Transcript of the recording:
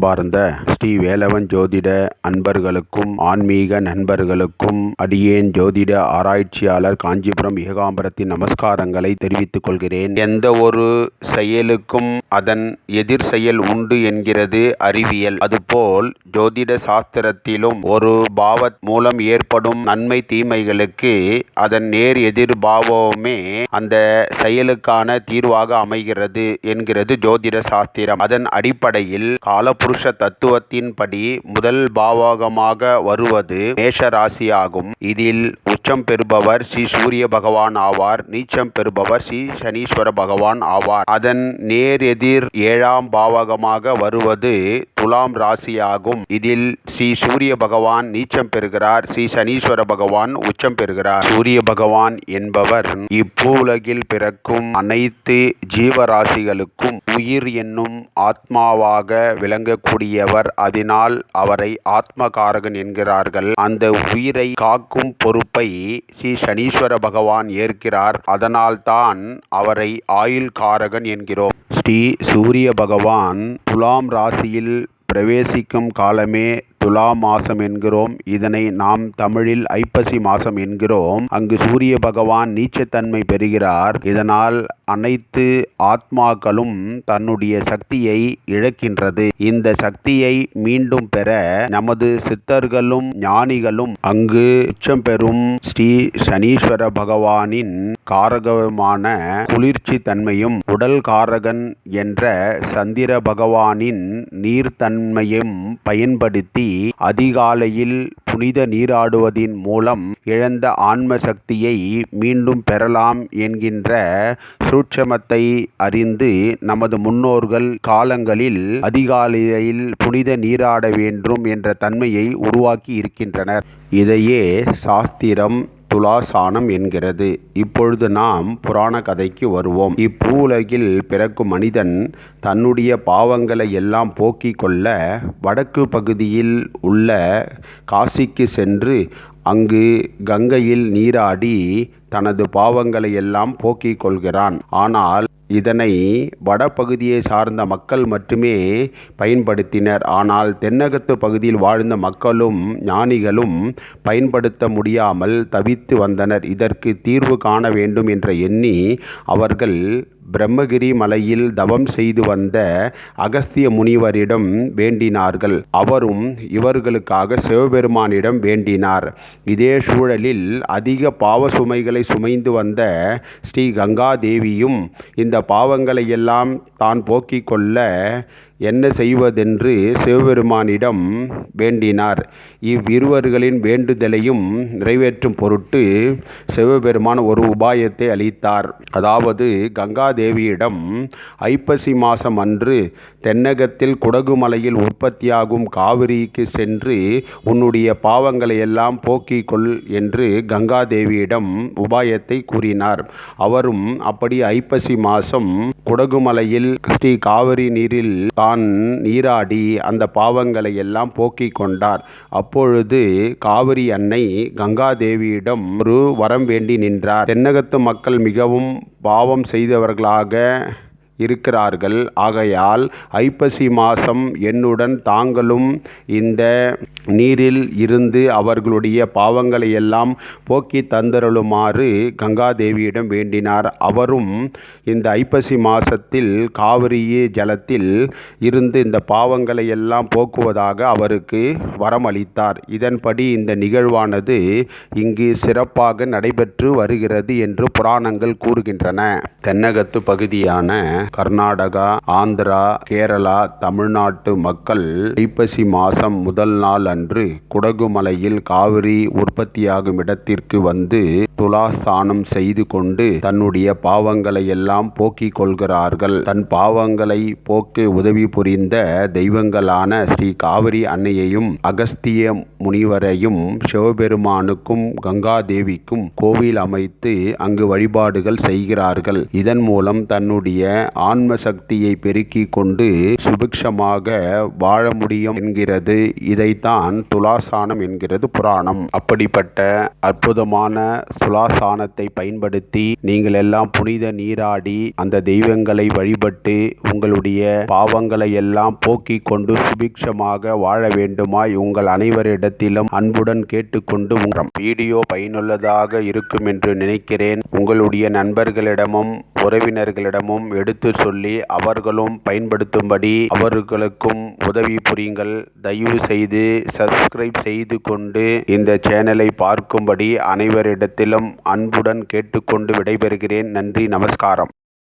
அன்பார்ந்த ஸ்ரீ வேலவன் ஜோதிட அன்பர்களுக்கும் ஆன்மீக நண்பர்களுக்கும் அடியேன் ஜோதிட ஆராய்ச்சியாளர் காஞ்சிபுரம் ஏகாம்பரத்தின் நமஸ்காரங்களை தெரிவித்துக் கொள்கிறேன். எந்த ஒரு செயலுக்கும் அதன் எதிர் செயல் உண்டு என்கிறது அறிவியல். அதுபோல் ஜோதிட சாஸ்திரத்திலும் ஒரு பாவத் மூலம் ஏற்படும் நன்மை தீமைகளுக்கு அதன் நேர் எதிர் பாவமே அந்த செயலுக்கான தீர்வாக அமைகிறது என்கிறது ஜோதிட சாஸ்திரம். அதன் அடிப்படையில் புருஷ தத்துவத்தின்படி முதல் பாவகமாக வருவது மேஷ ராசியாகும் இதில் உச்சம் பெறுபவர் ஸ்ரீ சூரிய பகவான் ஆவார். நீச்சம் பெறுபவர் ஸ்ரீ சனீஸ்வர பகவான் ஆவார். அதன் நேர் எதிர் ஏழாம் பாவகமாக வருவது துலாம் ராசியாகும். இதில் ஸ்ரீ சூரிய பகவான் நீச்சம் பெறுகிறார். ஸ்ரீ சனீஸ்வர பகவான் உச்சம் பெறுகிறார். சூரிய பகவான் என்பவர் இப்பூலகில் பிறக்கும் அனைத்து ஜீவராசிகளுக்கும் உயிர் என்னும் ஆத்மாவாக விளங்கக்கூடியவர் அதனால் அவரை ஆத்மகாரகன் என்கிறார்கள். அந்த உயிரை காக்கும் பொறுப்பை ஸ்ரீ சனீஸ்வர பகவான் ஏற்கிறார். அதனால்தான் அவரை ஆயுள் காரகன் என்கிறோம். ஸ்ரீ சூரிய பகவான் துலாம் ராசியில் பிரவேசிக்கும் காலமே துலா மாசம் என்கிறோம். இதனை நாம் தமிழில் ஐப்பசி மாசம் என்கிறோம். அங்கு சூரிய பகவான் நீச்சத்தன்மை பெறுகிறார். இதனால் அனைத்து ஆத்மாக்களும் தன்னுடைய சக்தியை இழக்கின்றது. இந்த சக்தியை மீண்டும் பெற நமது சித்தர்களும் ஞானிகளும் அங்கு உச்சம் பெறும் ஸ்ரீ சனீஸ்வர பகவானின் காரகமான குளிர்ச்சி தன்மையும் உடல் காரகன் என்ற சந்திர பகவானின் நீர்த்தன்மையும் பயன்படுத்தி அதிகாலையில் புனித நீராடுவதின் மூலம் இழந்த ஆன்ம சக்தியை மீண்டும் பெறலாம் என்கின்ற சூட்சமத்தை அறிந்து நமது முன்னோர்கள் காலங்களில் அதிகாலையில் புனித நீராட வேண்டும் என்ற தன்மையை உருவாக்கி இருக்கின்றனர். இதையே சாஸ்திரம் துலாசானம் என்கிறது. இப்பொழுது நாம் புராண கதைக்கு வருவோம். இப்பூலகில் பிறக்கும் மனிதன் தன்னுடைய பாவங்களை எல்லாம் போக்கிக் கொள்ள வடக்கு பகுதியில் உள்ள காசிக்கு சென்று அங்கு கங்கையில் நீராடி தனது பாவங்களை எல்லாம் போக்கிக் கொள்கிறான். ஆனால் இதனை வடபகுதியை சார்ந்த மக்கள் மட்டுமே பயன்படுத்தினர். ஆனால் தென்னகத்து பகுதியில் வாழ்ந்த மக்களும் ஞானிகளும் பயன்படுத்த முடியாமல் தவித்து வந்தனர். இதற்கு தீர்வு காண வேண்டும் என்ற எண்ணி அவர்கள் பிரம்மகிரி மலையில் தவம் செய்து வந்த அகஸ்திய முனிவரிடம் வேண்டினார்கள். அவரும் இவர்களுக்காக சிவபெருமானிடம் வேண்டினார். இதே சூழலில் அதிக பாவ சுமைகளை சுமைந்து வந்த ஸ்ரீ கங்காதேவியும் இந்த பாவங்களை எல்லாம் தான் போக்கிக் கொள்ள என்ன செய்வதென்று சிவபெருமானிடம் வேண்டினார். இவ்விருவர்களின் வேண்டுதலையும் நிறைவேற்றும் பொருட்டு சிவபெருமான் ஒரு உபாயத்தை அளித்தார். அதாவது கங்காதேவியிடம் ஐப்பசி மாதம் அன்று தென்னகத்தில் குடகுமலையில் உற்பத்தியாகும் காவிரிக்கு சென்று உன்னுடைய பாவங்களை எல்லாம் போக்கிக் கொள் என்று கங்காதேவியிடம் உபாயத்தை கூறினார். அவரும் அப்படி ஐப்பசி மாதம் குடகுமலையில் ஸ்ரீ காவிரி நீரில் தான் நீராடி அந்த பாவங்களை எல்லாம் போக்கிக் கொண்டார். அப்பொழுது காவிரி அன்னை கங்காதேவியிடம் ஒரு வரம் வேண்டி நின்றார். தென்னகத்து மக்கள் மிகவும் பாவம் செய்தவர்களாக இருக்கிறார்கள். ஆகையால் ஐப்பசி மாதம் என்னுடன் தாங்களும் இந்த நீரில் இருந்து அவர்களுடைய பாவங்களை எல்லாம் போக்கி தந்தருளுமாறு கங்காதேவியிடம் வேண்டினார். அவரும் இந்த ஐப்பசி மாதத்தில் காவிரி ஜலத்தில் இருந்து இந்த பாவங்களை எல்லாம் போக்குவதாக அவருக்கு வரம் அளித்தார் இதன்படி இந்த நிகழ்வானது இங்கு சிறப்பாக நடைபெற்று வருகிறது என்று புராணங்கள் கூறுகின்றன. தென்னகத்து பகுதியான கர்நாடகா ஆந்திரா கேரளா தமிழ்நாட்டு மக்கள் ஐப்பசி மாதம் முதல் நாள் அன்று குடகுமலையில் காவிரி உற்பத்தியாகும் இடத்திற்கு வந்து துலாஸ்தானம் செய்து கொண்டு தன்னுடைய பாவங்களை எல்லாம் போக்கிக் கொள்கிறார்கள். தன் பாவங்களை போக்கு உதவி புரிந்த தெய்வங்களான ஸ்ரீ காவிரி அன்னையையும் அகஸ்திய முனிவரையும் சிவபெருமானுக்கும் கங்காதேவிக்கும் கோவில் அமைத்து அங்கு வழிபாடுகள் செய்கிறார்கள். இதன் மூலம் தன்னுடைய ஆன்ம சக்தியை பெருக்கிக் கொண்டு சுபிக்ஷமாக வாழ முடியும் என்கிறது. இதைத்தான் துலாசானம் என்கிறது புராணம். அப்படிப்பட்ட அற்புதமான துலாசானத்தை பயன்படுத்தி நீங்கள் எல்லாம் புனித நீராடி அந்த தெய்வங்களை வழிபட்டு உங்களுடைய பாவங்களை எல்லாம் போக்கிக் கொண்டு சுபிக்ஷமாக வாழ வேண்டுமாய் உங்கள் அனைவரிடத்திலும் அன்புடன் கேட்டுக்கொண்டு உங்கள் வீடியோ பயனுள்ளதாக இருக்கும் என்று நினைக்கிறேன். உங்களுடைய நண்பர்களிடமும் உறவினர்களிடமும் எடுத்து எடுத்து சொல்லி அவர்களும் பயன்படுத்தும்படி அவர்களுக்கும் உதவி புரியுங்கள். தயவு செய்து சப்ஸ்கிரைப் செய்து கொண்டு இந்த சேனலை பார்க்கும்படி அனைவரிடத்திலும் அன்புடன் கேட்டுக்கொண்டு விடைபெறுகிறேன். நன்றி நமஸ்காரம்.